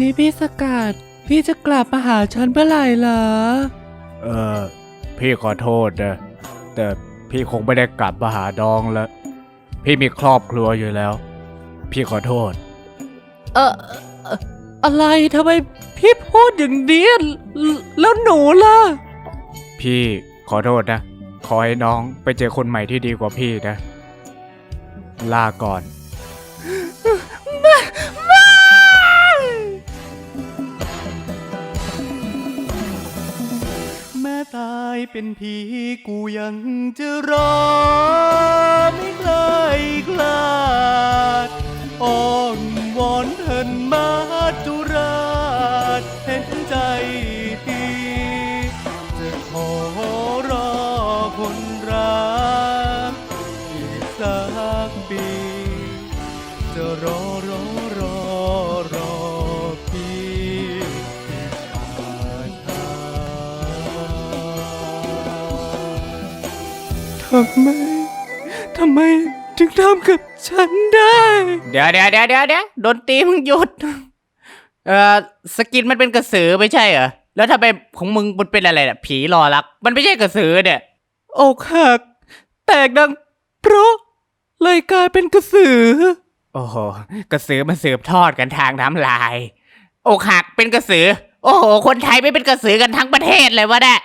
นี่พี่สกัด พี่จะกลับมาหาฉันเมื่อไหร่เหรอ เออ พี่ขอโทษนะ แต่พี่คงไม่ได้กลับมาหาดองแล้ว พี่มีครอบครัวอยู่แล้ว พี่ขอโทษ เออเอ่ออะไรทำไมพี่พูดอย่างนี้แล้วแล้วหนูล่ะ พี่ขอโทษนะ ขอให้น้องไปเจอคนใหม่ที่ดีกว่าพี่นะ ลาก่อนายเป็นผีกูยังจะรอไม่เคยคลาดอ้อนวอนเถินมาจุราชเห็นใจทีจะขอรอคนรักอีกสักปีจะรอ ทำไม ทำไมถึงทำกับฉันได้ เดี๋ยวเดี๋ยวเดี๋ยวเดี๋ยวเดี๋ยวดนตรีมึงหยุด เอ่อสกินมันเป็นกระสือไม่ใช่เหรอ แล้วทำไมของมึงมันเป็นอะไรน่ะ ผีรอรัก มันไม่ใช่กระสือเนี่ย อกหัก แตกดัง เพราะเลยกลายเป็นกระสือ โอ้โห กระสือมันสืบทอดกันทางน้ำลาย อกหักเป็นกระสือ โอ้โห คนไทยไม่เป็นกระสือกันทั้งประเทศเลยวะเนี่ย